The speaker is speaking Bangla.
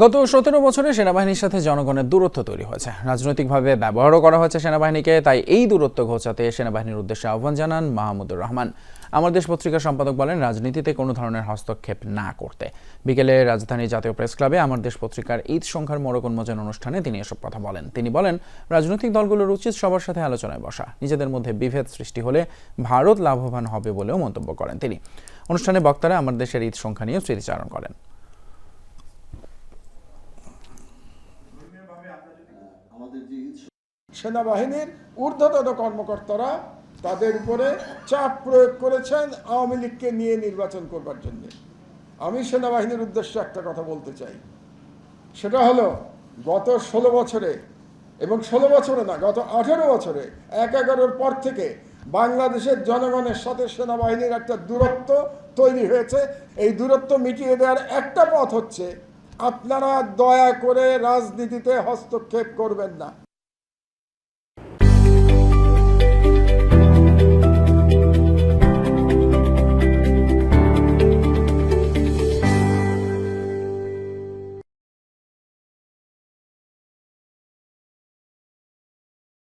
গত সতেরো বছরে সেনাবাহিনীর সাথে জনগণের দূরত্ব তৈরি হয়েছে। রাজনৈতিকভাবে ব্যবহারও করা হয়েছে সেনাবাহিনীকে, তাই এই দূরত্ব ঘোচাতে সেনাবাহিনীর উদ্দেশ্যে আহ্বান জানান মাহমুদুর রহমান। আমার দেশ পত্রিকার সম্পাদক বলেন, রাজনীতিতে কোনো ধরনের হস্তক্ষেপ না করতে। বিকেলে রাজধানী জাতীয় প্রেস ক্লাবে আমার দেশ পত্রিকার ঈদ সংখ্যার মোড়ক উন্মোচন অনুষ্ঠানে তিনি এসব কথা বলেন। তিনি বলেন, রাজনৈতিক দলগুলোর উচিত সবার সাথে আলোচনায় বসা। নিজেদের মধ্যে বিভেদ সৃষ্টি হলে ভারত লাভবান হবে বলেও মন্তব্য করেন তিনি। অনুষ্ঠানে বক্তারা আমার দেশের ঈদ সংখ্যা নিয়ে স্মৃতিচারণ করেন। সেনাবাহিনীর ঊর্ধ্বতন কর্মকর্তারা তাদের উপরে চাপ প্রয়োগ করেছেন আওয়ামী লীগকে নিয়ে নির্বাচন করবার জন্য। আমি সেনাবাহিনীর উদ্দেশ্যে একটা কথা বলতে চাই। সেটা হলো, গত ষোলো বছরে এবং ষোলো বছরে না, গত আঠেরো বছরে, এক এগারোর পর থেকে বাংলাদেশের জনগণের সাথে সেনাবাহিনীর একটা দূরত্ব তৈরি হয়েছে। এই দূরত্ব মিটিয়ে দেওয়ার একটা পথ হচ্ছে, আপনারা দয়া করে রাজনীতিতে হস্তক্ষেপ করবেন না।